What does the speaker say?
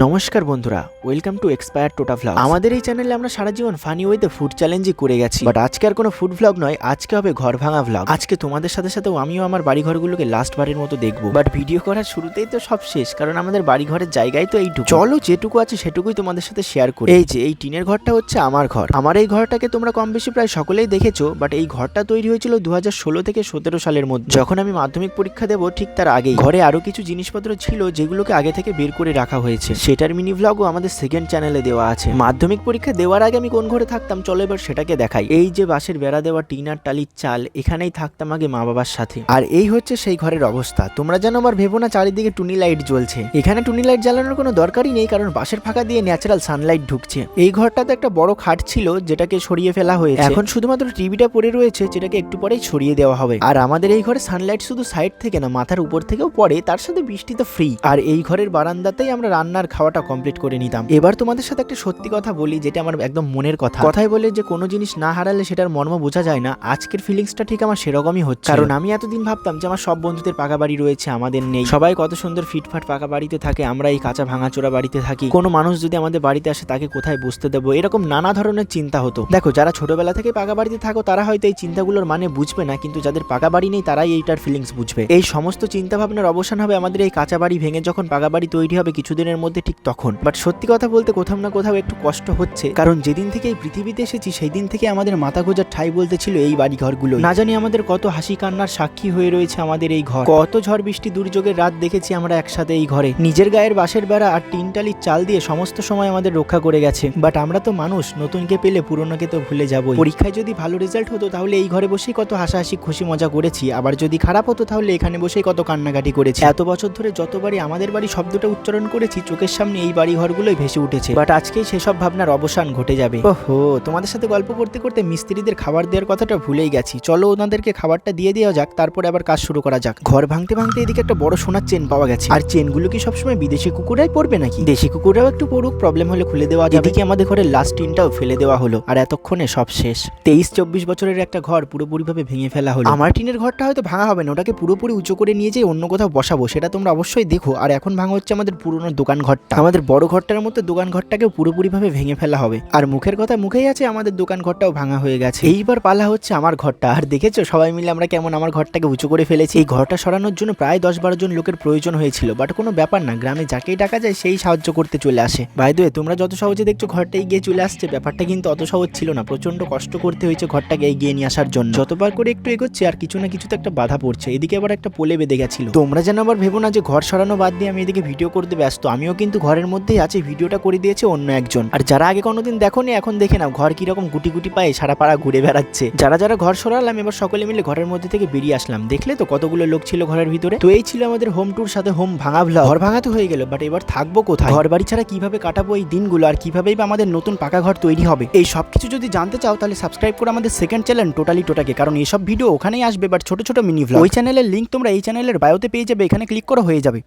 নমস্কার বন্ধুরা welcome to expire টোটা ভ্লগ আমাদের এই চ্যানেলে আমরা সারা জীবন ফানি ওয়েতে ফুড চ্যালেঞ্জই করে গেছি। বাট আজকে আর কোনো ফুড ভ্লগ নয়, আজকে হবে ঘর ভাঙা ভ্লগ আজকে তোমাদের সাথে সাথেও আমিও আমার বাড়ি ঘরগুলোকে লাস্ট বারের মতো দেখব। বাট ভিডিও করার শুরুতেই তো সব শেষ, কারণ আমাদের বাড়ি ঘরের জায়গায় তো এইটুকু। চলো যেটুকু আছে সেটুকুই তোমাদের সাথে শেয়ার করি। এই যে, এই টিনের ঘরটা হচ্ছে আমার ঘর। আমার এই ঘরটাকে তোমরা কম বেশি প্রায় সকলেই দেখেছ বাট এই ঘরটা তৈরি হয়েছিল দু হাজার ষোলো থেকে সতেরো সালের মধ্যে। যখন আমি মাধ্যমিক পরীক্ষা দেবো ঠিক তার আগেই। ঘরে আরও কিছু জিনিসপত্র ছিল যেগুলোকে আগে থেকে বের করে রাখা হয়েছে। সেটার মিনি ভ্লগও আমাদের সেকেন্ড চ্যানেলে দেওয়া আছে। মাধ্যমিক পরীক্ষা দেওয়ার আগে আমি কোন ঘরে থাকতাম? চলো এবার সেটাকে দেখাই। এই যে বাঁশের বেড়া দেওয়া, টিনার টালির চাল, এখানেই থাকতাম আগে মা বাবার সাথে। আর এই হচ্ছে সেই ঘরের অবস্থা। তোমরা যেন আবার ভেবো না চারিদিকে টুনি লাইট জ্বলছে। এখানে টুনি লাইট জ্বালানোর কোনো দরকারই নেই, কারণ বাসের ফাঁকা দিয়ে ন্যাচারাল সানলাইট ঢুকছে। এই ঘরটাতে একটা বড় খাট ছিল, যেটাকে সরিয়ে ফেলা হয়েছে। এখন শুধুমাত্র টিভিটা পড়ে রয়েছে, যেটাকে একটু পরেই ছড়িয়ে দেওয়া হবে। আর আমাদের এই ঘরে সানলাইট শুধু সাইড থেকে না, মাথার উপর থেকেও পড়ে, তার সাথে বৃষ্টি তো ফ্রি আর এই ঘরের বারান্দাতেই আমরা রান্নার খাওয়াটা কমপ্লিট করে নিতাম। এবার তোমাদের সাথে একটা সত্যি কথা বলি, যেটা আমার একদম মনের কথা। কথাই বলে যে, কোনো জিনিস না হারালে সেটার মর্ম বোঝা যায় না। আজকের ফিলিংসটা ঠিক আমার সেরকমই হচ্ছে। কারণ আমি এতদিন ভাবতাম যে, আমার সব বন্ধুদের পাকা বাড়ি রয়েছে, আমাদের নেই। সবাই কত সুন্দর ফিটফাট পাকা বাড়িতে থাকে, আমরা এই কাঁচা ভাঙাচোরা বাড়িতে থাকি। কোনো মানুষ যদি আমাদের বাড়িতে আসে, তাকে কোথায় বসতে দেবো? এরকম নানা ধরনের চিন্তা হতো। দেখো, যারা ছোটবেলা থেকে পাকা বাড়িতে থাকো, তারা হয়তো এই চিন্তাগুলোর মানে বুঝবে না, কিন্তু যাদের পাকা বাড়ি নেই, তারাই এইটার ফিলিংস বুঝবে। এই সমস্ত চিন্তা ভাবনার অবসান হবে আমাদের এই কাঁচা বাড়ি ভেঙে যখন পাকা বাড়ি তৈরি হবে, কিছুদিনের মধ্যে ঠিক তখন। বাট সত্যি কথা বলতে কোথাও না কোথাও একটু কষ্ট হচ্ছে। কারণ যেদিন থেকে এই পৃথিবীতে এসেছি, সেই দিন থেকে আমাদের মাথা গোজার ঠাই বলতে ছিল এই বাড়ি ঘরগুলো না জানি আমাদের কত হাসি কান্নার সাক্ষী হয়ে রয়েছে আমাদের এই ঘর। কত ঝড় বৃষ্টি দুর্যোগের রাত দেখেছি আমরা একসাথে এই ঘরে। নিজের গায়ের বাঁশের বেড়া আর টিনটালির চাল দিয়ে সমস্ত সময় আমাদের রক্ষা করে গেছে। বাট আমরা তো মানুষ, নতুনকে পেলে পুরনোকে তো ভুলে যাব পরীক্ষায় যদি ভালো রেজাল্ট হতো, তাহলে এই ঘরে বসেই কত হাসাহাসি, খুশি মজা করেছি। আবার যদি খারাপ হতো, তাহলে এখানে বসেই কত কান্নাকাটি করেছি। এত বছর ধরে যতবারই আমাদের বাড়ি শব্দটা উচ্চারণ করেছি চোখের সামনে এই বাড়ি ঘরগুলোই ভেসে উঠেছে। বাট আজকেই সেসব ভাবনার অবসান ঘটে যাবে। ওহো, তোমাদের সাথে গল্প করতে করতে মিস্ত্রিদের খাবার দেওয়ার কথাটা ভুলেই গেছি। চলো ওনাদেরকে খাবারটা দিয়ে দেওয়া যাক, তারপরে আবার কাজ শুরু করা যাক। ঘর ভাঙতে ভাঙতে এদিকে একটা বড় সোনার চেন পাওয়া গেছে। আর চেনগুলো কি সবসময় বিদেশি কুকুরাই পড়বে নাকি? দেশি কুকুরাও একটু পড়ুক প্রবলেম হলে খুলে দেওয়া যাবে। এদিকে আমাদের ঘরের লাস্ট টিনটাও ফেলে দেওয়া হলো, আর এতক্ষণে সব শেষ। তেইশ চব্বিশ বছরের একটা ঘর পুরোপুরি ভাবে ভেঙে ফেলা হলো। আমার টিনের ঘরটা হয়তো ভাঙা হবে না, ওটাকে পুরোপুরি উঁচু করে নিয়ে যেয়ে অন্য কোথাও বসাবো, সেটা তোমরা অবশ্যই দেখো। আর এখন ভাঙা হচ্ছে আমাদের পুরোনো দোকান ঘরটা। আমাদের বড় ঘরটার মধ্যে দোকান ঘরটাকে পুরোপুরি ভাবে ভেঙে ফেলা হবে। আর মুখের কথা মুখেই আছে, আমাদের দোকান ঘরটাও ভাঙা হয়ে গেছে। এইবার পালা হচ্ছে আমার ঘরটা। আর দেখেছ, সবাই মিলে আমরা কেমন আমার ঘরটাকে উঁচু করে ফেলেছি। এই ঘরটা সরানোর জন্য প্রায় দশ বারো জন লোকের প্রয়োজন হয়েছিল। বাট কোনো ব্যাপার না, গ্রামে যাকেই টাকা যায়, সেই সাহায্য করতে চলে আসে। বাই তোমরা যত সহজে দেখছ, ঘরটা এগিয়ে চলে আসছে। ব্যাপারটা কিন্তু অত সহজ ছিল না। প্রচণ্ড কষ্ট করতে হয়েছে ঘরটাকে এগিয়ে নিয়ে আসার জন্য। যতবার করে একটু এগোচ্ছে, আর কিছু না কিছু তো একটা বাধা পড়ছে। এদিকে আবার একটা পোলে বেঁধে গেছিল। তোমরা যেন আবার ভেবো না যে ঘর সরানো বাদ দিয়ে আমি এদিকে ভিডিও করতে ব্যস্ত। আমিও কিন্তু ঘরের মধ্যেই আছে, ভিডিওটা করে দিয়েছে অন্য একজন। আর যারা আগে কোনোদিন দেখোনি, এখন দেখে নাও, ঘর কীরকম গুটি গুটি পায়ে সারা পাড়া ঘুরে বেড়াচ্ছে। যারা যারা ঘর সরালাম, এবার সকলে মিলে ঘরের মধ্যে থেকে বেরিয়ে আসলাম। দেখলে তো কতগুলো লোক ছিল ঘরের ভিতরে? তো এই ছিল আমাদের হোম টুর সাথে হোম ভাঙা ভ্লগ ঘর ভাঙা তো হয়ে গেল বাট এবার থাকব কোথায়? ঘর বাড়ি ছাড়া কীভাবে কাটাবো এই দিনগুলো, আর কিভাবেই বা আমাদের নতুন পাকা ঘর তৈরি হবে? এই সব কিছু যদি জানতে চাও, তাহলে সাবস্ক্রাইব করে আমাদের সেকেন্ড চ্যানেল টোটালি টোটাকে কারণ এইসব ভিডিও ওখানেই আসবে বাট ছোট ছোট মিনি ভ্লগ ওই চ্যানেলের লিঙ্ক তোমরা এই চ্যানেলের বায়োতে পেয়ে যাবে, এখানে ক্লিক করে হয়ে যাবে।